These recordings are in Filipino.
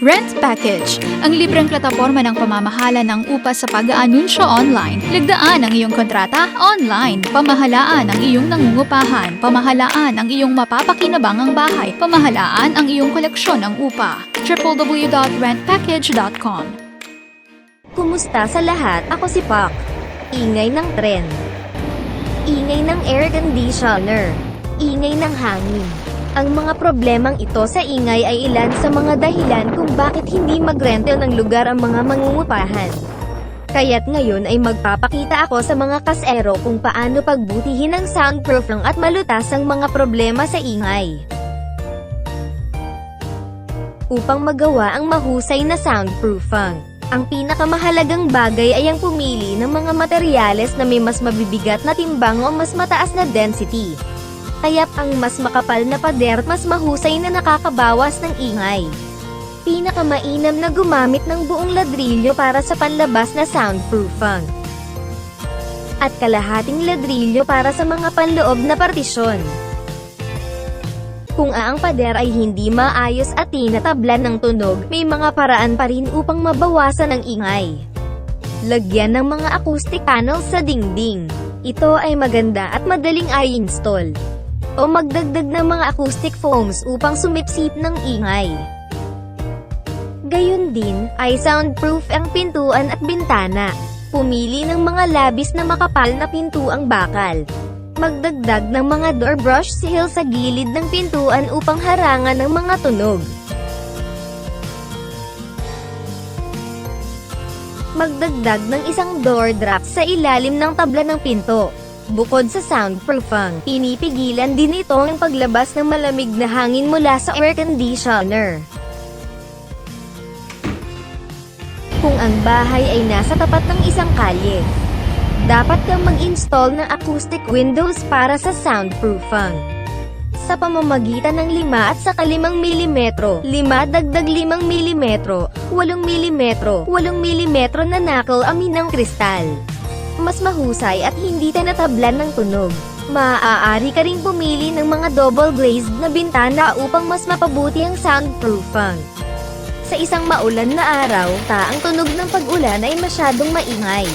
Rent Package, ang libreng plataporma ng pamamahala ng upa sa pag-aanunsyo online. Ligdaan ang iyong kontrata online. Pamahalaan ang iyong nangungupahan. Pamahalaan ang iyong mapapakinabangang bahay. Pamahalaan ang iyong koleksyon ng upa. www.rentpackage.com Kumusta sa lahat? Ako si Pak. Ingay ng tren. Ingay ng air conditioner. Ingay ng hangin. Ang mga problemang ito sa ingay ay ilan sa mga dahilan kung bakit hindi magrental ng lugar ang mga mangungupahan. Kaya't ngayon ay magpapakita ako sa mga kasero kung paano pagbutihin ang soundproofing at malutas ang mga problema sa ingay. Upang magawa ang mahusay na soundproofing, ang pinakamahalagang bagay ay ang pumili ng mga materyales na may mas mabibigat na timbang o mas mataas na density. Kaya ang mas makapal na pader mas mahusay na nakakabawas ng ingay. Pinakamainam na gumamit ng buong ladrilyo para sa panlabas na soundproofing. At kalahating ladrilyo para sa mga panloob na partisyon. Kung ang pader ay hindi maayos at tinatablan ng tunog, may mga paraan pa rin upang mabawasan ang ingay. Lagyan ng mga acoustic panels sa dingding. Ito ay maganda at madaling i-install. O magdagdag ng mga acoustic foams upang sumipsip ng ingay. Gayun din, ay soundproof ang pintuan at bintana. Pumili ng mga labis na makapal na pintuang bakal. Magdagdag ng mga door brush seal sa gilid ng pintuan upang harangan ng mga tunog. Magdagdag ng isang door drop sa ilalim ng tabla ng pinto. Bukod sa soundproofing, pinipigilan din ito ang paglabas ng malamig na hangin mula sa air conditioner. Kung ang bahay ay nasa tapat ng isang kalye, dapat kang mag-install ng acoustic windows para sa soundproofing. Sa pamamagitan ng 5 at saka 5 mm, 5 dagdag 5 mm, 8 mm, 8 mm na knuckle amin ng kristal. Mas mahusay at hindi tinatablan ng tunog. Maaari ka ring pumili ng mga double glazed na bintana upang mas mapabuti ang soundproofing. Sa isang maulan na araw, ta ang tunog ng pag-ulan ay masyadong maingay.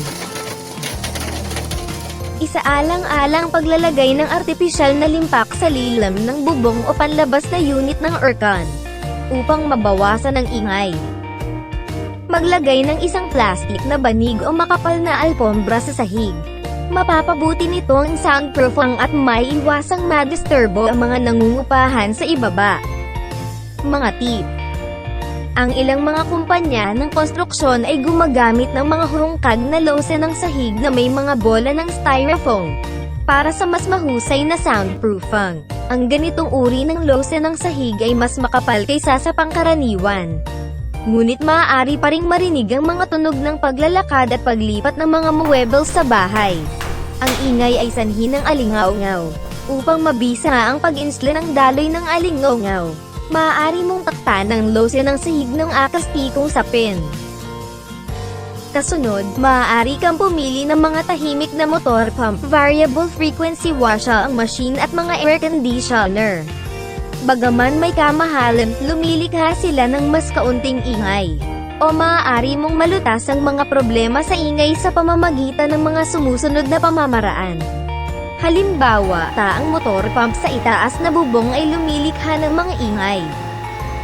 Isaalang-alang paglalagay ng artipisyal na limpak sa lilam ng bubong o panlabas na unit ng aircon upang mabawasan ang ingay. Maglagay ng isang plastic na banig o makapal na alpombra sa sahig. Mapapabuti nito ang soundproofing at may iwasang madisturbo ang mga nangungupahan sa ibaba. Mga tip ang ilang mga kumpanya ng konstruksyon ay gumagamit ng mga hurungkag na lose ng sahig na may mga bola ng styrofoam para sa mas mahusay na soundproofing. Ang ganitong uri ng lose ng sahig ay mas makapal kaysa sa pangkaraniwan. Ngunit maaari pa ring marinig ang mga tunog ng paglalakad at paglipat ng mga muebles sa bahay. Ang ingay ay sanhi ng alingaw-ngaw. Upang mabisa ang pag-install ng daloy ng alingaw-ngaw, maaari mong takpan ng lose ng sahig ng akastikong sapin. Kasunod, maaari kang pumili ng mga tahimik na motor pump, variable frequency washer ang machine at mga air conditioner. Bagaman may kamahalan, lumilikha sila ng mas kaunting ingay. O maaari mong malutas ang mga problema sa ingay sa pamamagitan ng mga sumusunod na pamamaraan. Halimbawa, taang motor pump sa itaas na bubong ay lumilikha ng mga ingay.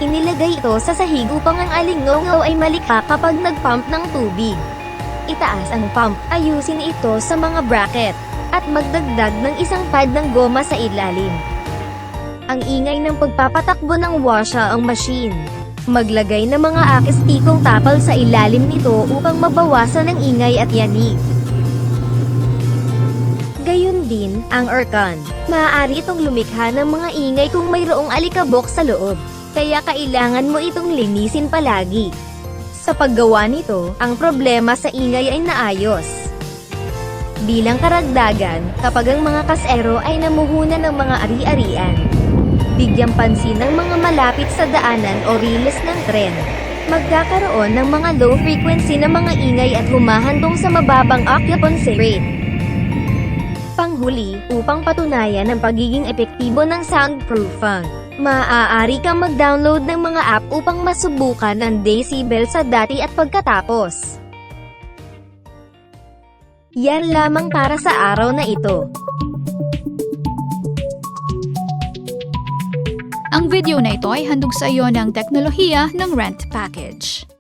Inilagay ito sa sahig upang ang alingaw ay malikha kapag nagpump ng tubig. Itaas ang pump, ayusin ito sa mga bracket, at magdagdag ng isang pad ng goma sa ilalim. Ang ingay ng pagpapatakbo ng washer ang machine. Maglagay ng mga akistikong tapal sa ilalim nito upang mabawasan ang ingay at yanig. Gayun din, ang aircon. Maaari itong lumikha ng mga ingay kung mayroong alikabok sa loob. Kaya kailangan mo itong linisin palagi. Sa paggawa nito, ang problema sa ingay ay naayos. Bilang karagdagan, kapag ang mga kasero ay namuhuna ng mga ari-arian, bigyang pansin ng mga malapit sa daanan o riles ng tren. Magkakaroon ng mga low frequency na mga ingay at humahantong sa mababang occupancy rate. Panghuli, upang patunayan ang pagiging epektibo ng soundproofing, Maaari kang mag-download ng mga app upang masubukan ang decibel sa dati at pagkatapos. Yan lamang para sa araw na ito. Ang video na ito ay handog sa iyo ng teknolohiya ng Rent Package.